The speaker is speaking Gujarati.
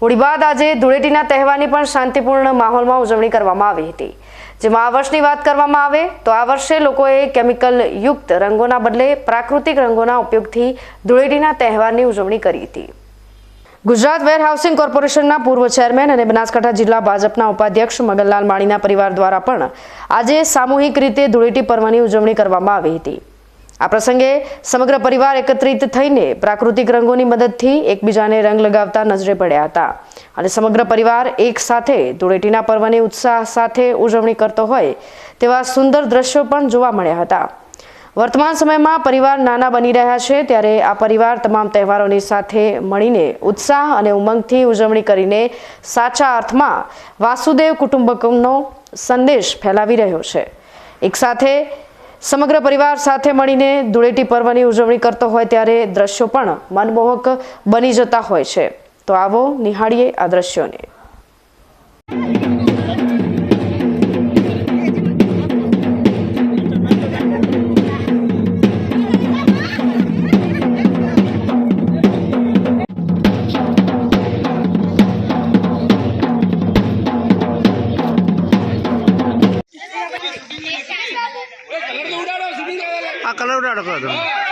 હોળી બાદ આજે ધૂળેટીના તહેવારની પણ શાંતિપૂર્ણ માહોલમાં ઉજવણી કરવામાં આવી હતી. જેમાં આ વર્ષની વાત કરવામાં આવે, તો આ વર્ષે લોકોએ કેમિકલ યુક્ત રંગોના બદલે પ્રાકૃતિક રંગોના ઉપયોગથી ધૂળેટીના તહેવારની ઉજવણી કરી હતી. ગુજરાત વેર હાઉસિંગ કોર્પોરેશનના પૂર્વ ચેરમેન અને બનાસકાંઠા જિલ્લા ભાજપના ઉપાધ્યક્ષ મગનલાલ માણીના પરિવાર દ્વારા પણ આજે સામૂહિક રીતે ધૂળેટી પર્વની ઉજવણી કરવામાં આવી હતી. આ પ્રસંગે સમગ્ર પરિવાર એકત્રિત થઈને પ્રાકૃતિક રંગોની મદદથી એકબીજાને રંગ લગાવતા નજરે પડ્યા હતા. અને સમગ્ર પરિવાર એક સાથે ધૂળેટીના પર્વની ઉત્સાહ સાથે ઉજવણી કરતો હોય તેવા સુંદર દ્રશ્યો પણ જોવા મળ્યા હતા. વર્તમાન સમયમાં પરિવાર નાના બની રહ્યા છે ત્યારે આ પરિવાર તમામ તહેવારોની સાથે મળીને ઉત્સાહ અને ઉમંગથી ઉજવણી કરીને સાચા અર્થમાં વાસુદેવ કુટુંબકમનો સંદેશ ફેલાવી રહ્યો છે. એક સાથે સમગ્ર પરિવાર સાથે મળીને ધૂળેટી પર્વની ઉજવણી કરતો હોય ત્યારે દ્રશ્યો પણ મનમોહક બની જતા હોય છે. તો આવો નિહાળીએ આ દ્રશ્યોને. આ કલર ઉડાડો કરો તમે